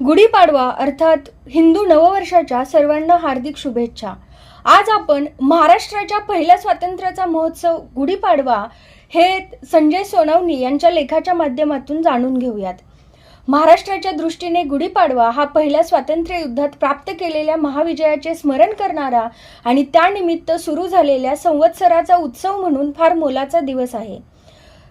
गुढीपाडवा अर्थात हिंदू नववर्षाच्या सर्वांना हार्दिक शुभेच्छा. आज आपण महाराष्ट्राच्या पहिल्या स्वातंत्र्याचा महोत्सव गुढीपाडवा हे संजय सोनवणी यांच्या लेखाच्या माध्यमातून जाणून घेऊयात. महाराष्ट्राच्या दृष्टीने गुढीपाडवा हा पहिल्या स्वातंत्र्य युद्धात प्राप्त केलेल्या महाविजयाचे स्मरण करणारा आणि त्यानिमित्त सुरू झालेल्या संवत्सराचा उत्सव म्हणून फार मोलाचा दिवस आहे.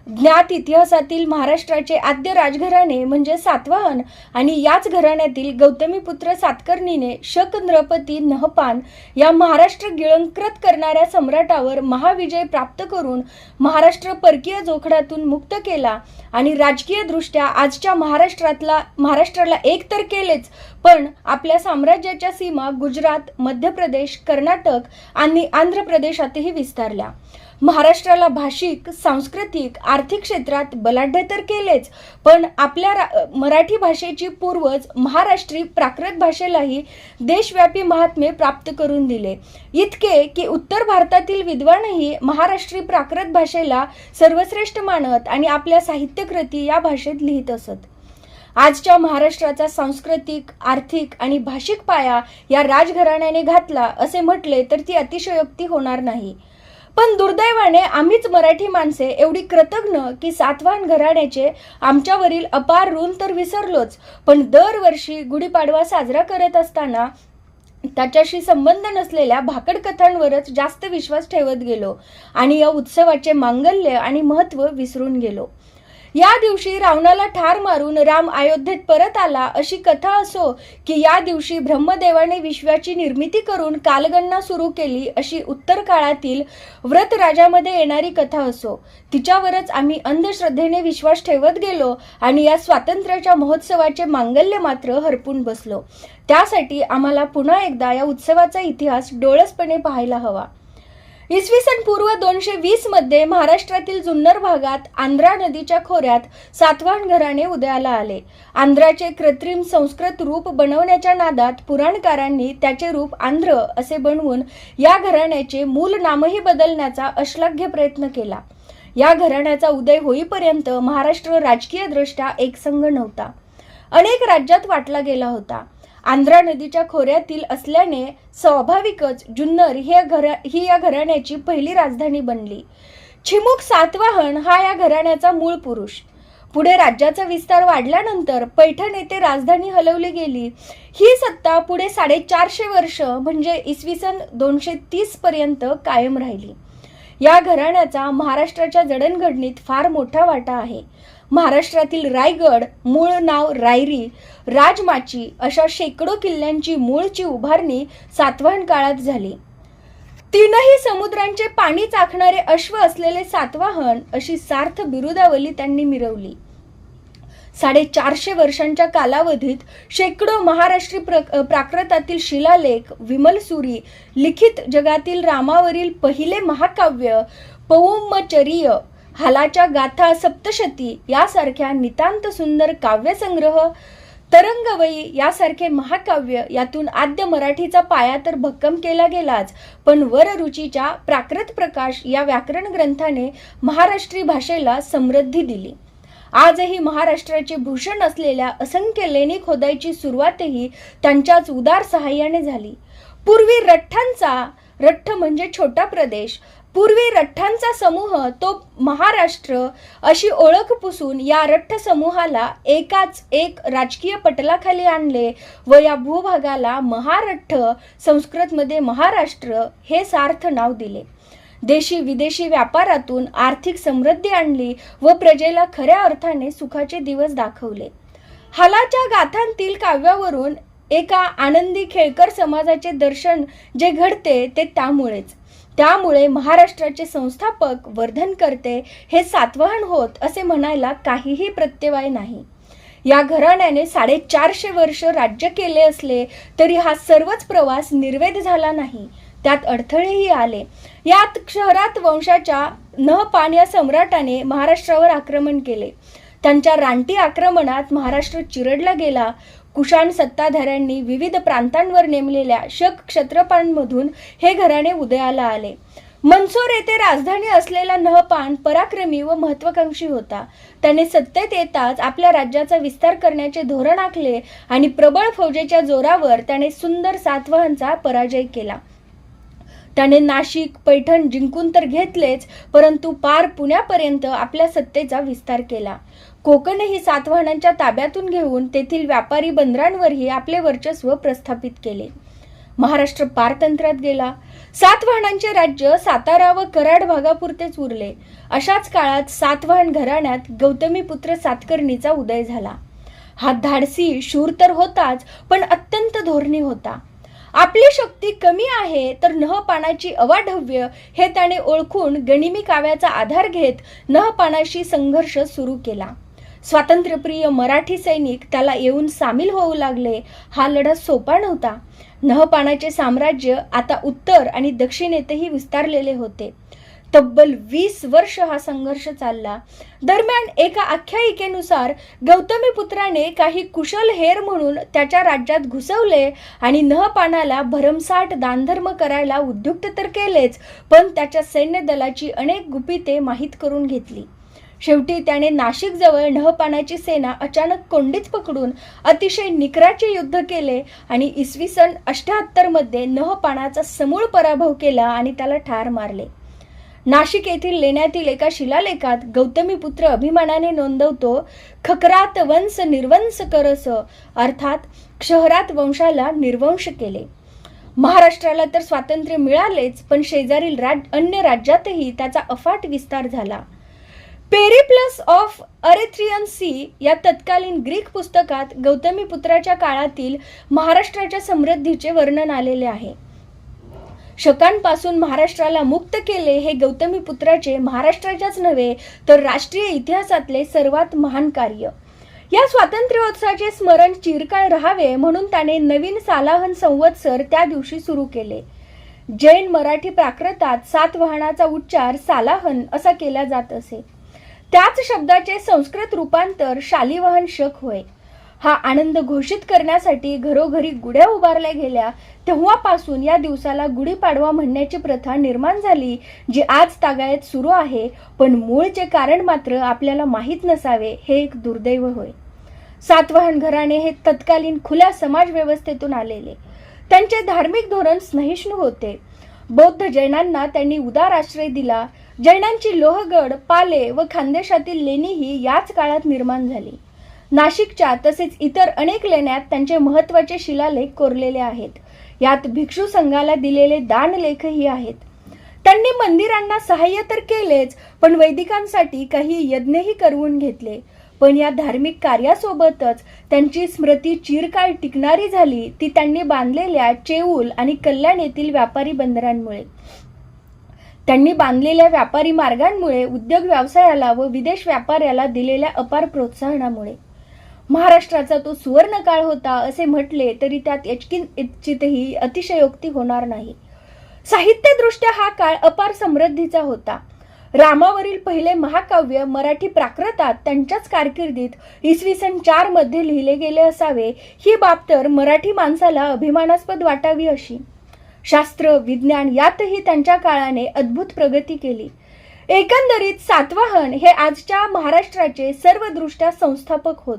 ज्ञात इतिहासातील महाराष्ट्राचे आद्य राजघराणे म्हणजे सातवाहन आणि याच घराण्यातील गौतमीपुत्र सातकर्णीने शक नृपती नहपान या महाराष्ट्र गिळंकृत करणाऱ्या सम्राटावर महाविजय प्राप्त करून महाराष्ट्र परकीय जोखडातून मुक्त केला आणि राजकीय दृष्ट्या आजच्या महाराष्ट्रातला महाराष्ट्राला एक तर केलेच पण आपल्या साम्राज्याच्या सीमा गुजरात मध्य प्रदेश कर्नाटक आणि आंध्र प्रदेशातही विस्तारल्या. महाराष्ट्राला भाषिक सांस्कृतिक आर्थिक क्षेत्रात बलाढ्य तर केलेच पण आपल्या रा- मराठी भाषेची पूर्वज महाराष्ट्री प्राकृत भाषेलाही देशव्यापी महात्म्य प्राप्त करून दिले. इतके की उत्तर भारतातील विद्वानही महाराष्ट्री प्राकृत भाषेला सर्वश्रेष्ठ मानत आणि आपल्या साहित्यकृती या भाषेत लिहित असत. आजच्या महाराष्ट्राचा सांस्कृतिक आर्थिक आणि भाषिक पाया या राजघराण्याने घातला असे म्हटले तर ती अतिशयोक्ती होणार नाही. पण दुर्दैवाने आम्हीच मराठी माणसे एवढी कृतज्ञ की सातवाहन घराण्याचे आमच्यावरील अपार ऋण तर विसरलोच. पण दरवर्षी गुढीपाडवा साजरा करत असताना त्याच्याशी संबंध नसलेल्या भाकड कथांवरच जास्त विश्वास ठेवत गेलो आणि या उत्सवाचे मांगल्य आणि महत्त्व विसरून गेलो. या दिवशी रावणाला ठार मारून राम अयोध्येत परत आला अशी कथा असो की या दिवशी ब्रह्मदेवाने विश्वाची निर्मिती करून कालगणना सुरू केली अशी उत्तर काळातील व्रत राजामध्ये येणारी कथा असो. तिच्यावरच आम्ही अंधश्रद्धेने विश्वास ठेवत गेलो आणि या स्वातंत्र्याच्या महोत्सवाचे मांगल्य मात्र हरपून बसलो. त्यासाठी आम्हाला पुन्हा एकदा या उत्सवाचा इतिहास डोळसपणे पाहायला हवा. इसवी सन पूर्व दोनशे वीसमध्ये महाराष्ट्रातील जुन्नर भागात आंध्रा नदीच्या खोऱ्यात सातवाहन घराणे उदयाला आले. आंध्राचे कृत्रिम संस्कृत रूप बनवण्याच्या नादात पुराणकारांनी त्याचे रूप आंध्र असे बनवून या घराण्याचे मूल नामही बदलण्याचा अश्लाघ्य प्रयत्न केला. या घराण्याचा उदय होईपर्यंत महाराष्ट्र राजकीयदृष्ट्या एकसंघ नव्हता. अनेक राज्यात वाटला गेला होता. आंध्रा नदीच्या खोऱ्यातील असल्याने स्वाभाविकच जुन्नर ही या घरा ही या घराण्याची पहिली राजधानी बनली. चिमुक सातवाहन हा या घराण्याचा मूळ पुरुष. पुढे राज्याचा विस्तार वाढल्यानंतर पैठण येथे राजधानी हलवली गेली. ही सत्ता पुढे साडेचारशे वर्ष म्हणजे इसवी सन दोनशे तीस पर्यंत कायम राहिली. या घराण्याचा महाराष्ट्राच्या जडणघडणीत फार मोठा वाटा आहे. महाराष्ट्रातील रायगड मूळ नाव रायरी राजमाची अशा शेकडो किल्ल्यांची मूळची उभारणी सातवाहन काळात झाली. तीनही समुद्रांचे पाणी चाखणारे अश्व असलेले सातवाहन अशी सार्थ बिरुदावली त्यांनी मिरवली. साडेचारशे वर्षांच्या कालावधीत शेकडो महाराष्ट्री प्र प्राकृतातील शिलालेख विमलसुरी लिखित जगातील रामावरील पहिले महाकाव्य पौमचर्य हालाच्या गाथा सप्तशती यासारख्या नितांत सुंदर काव्यसंग्रह तरंगवई यासारखे महाकाव्य यातून आद्य मराठीचा पाया तर भक्कम केला गेलाच पण वररुचीच्या प्राकृत प्रकाश या व्याकरण ग्रंथाने महाराष्ट्री भाषेला समृद्धी दिली. आजही महाराष्ट्राचे भूषण असलेल्या असंख्य लेणी खोदायची सुरुवातही त्यांच्याच उदार सहाय्याने झाली. पूर्वी रठ्ठांचा रठ्ठ म्हणजे छोटा प्रदेश पूर्वी रठ्ठांचा समूह तो महाराष्ट्र अशी ओळख पुसून या रठ्ठ समूहाला एकाच एक राजकीय पटलाखाली आणले व या भूभागाला महारठ्ठ संस्कृतमध्ये महाराष्ट्र हे सार्थ नाव दिले. देशी विदेशी व्यापारातून आर्थिक समृद्धी आणली व प्रजेला खऱ्या अर्थाने सुखाचे दिवस दाखवले. हालाच्या गाथांतील काव्यावरून एका आनंदी खेळकर समाजाचे दर्शन जे घडते ते त्यामुळेच. त्यामुळे महाराष्ट्राचे संस्थापक वर्धनकर्ते हे सातवहन होत असे म्हणायला काहीही प्रत्यवाय नाही. या घराण्याने साडेचारशे वर्ष राज्य केले असले तरी हा सर्वच प्रवास निर्वेद झाला नाही. त्यात अडथळेही आले. यात शहरात वंशाच्या नहपान या सम्राटाने महाराष्ट्रावर आक्रमण केले. त्यांच्या रानटी आक्रमणात महाराष्ट्र चिरडला गेला. कुशाण सत्ताधाऱ्यांनी विविध प्रांतांवर नेमलेल्या शक क्षत्रपांमधून हे घराणे उदयाला आले. मनसोर येथे राजधानी असलेला नहपान पराक्रमी व महत्वाकांक्षी होता. त्याने सत्तेत येताच आपल्या राज्याचा विस्तार करण्याचे धोरण आखले आणि प्रबळ फौजेच्या जोरावर त्याने सुंदर सातवाहनचा पराजय केला. त्याने नाशिक पैठण जिंकून तर घेतलेच परंतु पार पुण्यापर्यंत आपल्या सत्तेचा विस्तार केला. कोकणही सातवाहनांच्या ताब्यातून घेऊन तेथील व्यापारी बंदरांवरही आपले वर्चस्व प्रस्थापित केले. महाराष्ट्र पारतंत्र्यात गेला. सातवाहनांचे राज्य सातारा व कराड भागापुरतेच उरले. अशाच काळात सातवाहन घराण्यात गौतमीपुत्र सातकर्णीचा उदय झाला. हा धाडसी शूर तर होताच पण अत्यंत धोरणी होता. आपली शक्ती कमी आहे तर नहपानाची अवाढव्य हे त्याने ओळखून गणिमी काव्याचा आधार घेत नहपानाशी संघर्ष सुरू केला. स्वातंत्र्यप्रिय मराठी सैनिक त्याला येऊन सामील होऊ लागले. हा लढा सोपा नव्हता. नहपानाचे साम्राज्य आता उत्तर आणि दक्षिणेतही विस्तारलेले होते. तब्बल वीस वर्ष हा संघर्ष चालला. दरम्यान एका आख्यायिकेनुसार गौतमीपुत्राने काही कुशल हेर म्हणून त्याच्या राज्यात घुसवले आणि नहपानाला भरमसाठ दानधर्म करायला उद्युक्त तर केलेच पण त्याच्या सैन्य दलाची अनेक गुपिते माहीत करून घेतली. शेवटी त्याने नाशिकजवळ नहपानाची सेना अचानक कोंडीत पकडून अतिशय निकराचे युद्ध केले आणि इसवी सन अष्ट्याहत्तरमध्ये नहपानाचा समूळ पराभव केला आणि त्याला ठार मारले. नाशिक येथील लेण्यातील एका शिलालेखात गौतमीपुत्र अभिमानाने नोंदवतो खकरात वंश निर्वंश करस अर्थात शहरात वंशाला निर्वंश केले. महाराष्ट्राला तर स्वातंत्र्य मिळालेच पण शेजारील राज अन्य राज्यातही त्याचा अफाट विस्तार झाला. पेरिप्लस ऑफ अरेथ्रियन सी या तत्कालीन ग्रीक पुस्तकात गौतमीपुत्राच्या काळातील महाराष्ट्राच्या समृद्धीचे वर्णन आलेले आहे. शकांपासून महाराष्ट्राला मुक्त केले हे गौतमीपुत्राचे महाराष्ट्राच्याच नव्हे तर राष्ट्रीय इतिहासातले सर्वात महान कार्य. या स्वातंत्र्योत्सवाचे स्मरण चिरकाळ राहावे म्हणून त्याने नवीन सालाहन संवत्सर त्या दिवशी सुरू केले. जैन मराठी प्राकृतात सातवाहनाचा उच्चार सालाहन असा केला जात असे. त्याच शब्दाचे संस्कृत रूपांतर शालिवाहन शक होय. हा आनंद घोषित करण्यासाठी घरोघरी गुड्या उभारल्या गेल्या तेव्हापासून या दिवसाला गुढीपाडवा म्हणण्याची प्रथा निर्माण झाली जी आज तागायत सुरू आहे पण मूळचे कारण मात्र आपल्याला माहीत नसावे हे एक दुर्दैव होय. सातवाहन घराणे हे तत्कालीन खुल्या समाजव्यवस्थेतून आलेले. त्यांचे धार्मिक धोरण स्नेहिष्णू होते. बौद्ध जैनांना त्यांनी उदार आश्रय दिला. जैनांची लोहगड पाले व खानदेशातील लेणीही याच काळात निर्माण झाली. नाशिकच्या तसेच इतर अनेक लेण्यात त्यांचे महत्त्वाचे शिलालेख कोरलेले आहेत. यात भिक्षू संघाला दिलेले दानलेखही आहेत. त्यांनी मंदिरांना सहाय्य तर केलेच पण वैदिकांसाठी काही यज्ञही करवून घेतले. पण या धार्मिक कार्यासोबतच त्यांची स्मृती चिरकाळ टिकणारी झाली ती त्यांनी बांधलेल्या चेऊल आणि कल्याण येथील व्यापारी बंदरांमुळे. त्यांनी बांधलेल्या व्यापारी मार्गांमुळे उद्योग व्यवसायाला व विदेश व्यापाऱ्याला दिलेल्या अपार प्रोत्साहनामुळे. महाराष्ट्राचा तो सुवर्ण काळ होता असे म्हटले तरी त्यात इच्छितही अतिशयोक्ती होणार नाही. साहित्यदृष्ट्या हा काळ अपार समृद्धीचा होता. रामावरील पहिले महाकाव्य मराठी प्राकृतात त्यांच्याच कारकिर्दीत इसवी सन चारमध्ये लिहिले गेले असावे ही बाब तर मराठी माणसाला अभिमानास्पद वाटावी अशी. शास्त्र विज्ञान यातही त्यांच्या काळाने अद्भुत प्रगती केली. एकंदरीत सातवाहन हे आजच्या महाराष्ट्राचे सर्वदृष्ट्या संस्थापक होत.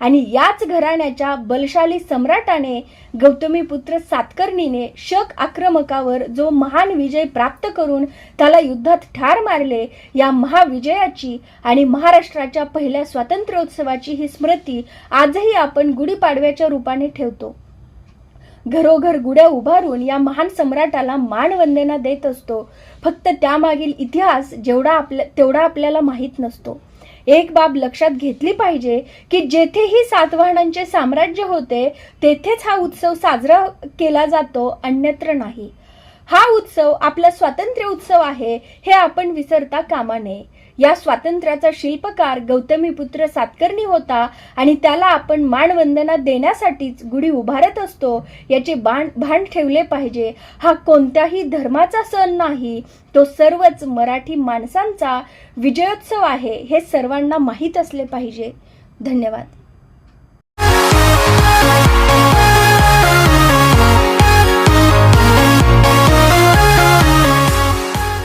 आणि याच घराण्याच्या बलशाली सम्राटाने गौतमीपुत्र सातकर्णीने शक आक्रमकावर जो महान विजय प्राप्त करून त्याला युद्धात ठार मारले या महाविजयाची आणि महाराष्ट्राच्या पहिल्या स्वातंत्र्योत्सवाची ही स्मृती आजही आपण गुढीपाडव्याच्या रूपाने ठेवतो. घरोघर गुड्या उभारून या महान सम्राटाला मानवंदना देत असतो. फक्त त्यामागील इतिहास जेवढा आपल्या तेवढा आपल्याला माहीत नसतो. एक बाब लक्षात घेतली पाहिजे की जेथेही सातवाहनांचे साम्राज्य होते तेथेच हा उत्सव साजरा केला जातो अन्यत्र नाही. हा उत्सव आपला स्वातंत्र्य उत्सव आहे हे आपण विसरता कामा नये. या स्वातंत्र्याचा शिल्पकार गौतमीपुत्र सातकर्णी होता आणि त्याला आपण मानवंदना देण्यासाठीच गुढी उभारत असतो याचे बाण भान ठेवले पाहिजे. हा कोणत्याही धर्माचा सण नाही तो सर्वच मराठी माणसांचा विजयोत्सव आहे हे सर्वांना माहीत असले पाहिजे. धन्यवाद.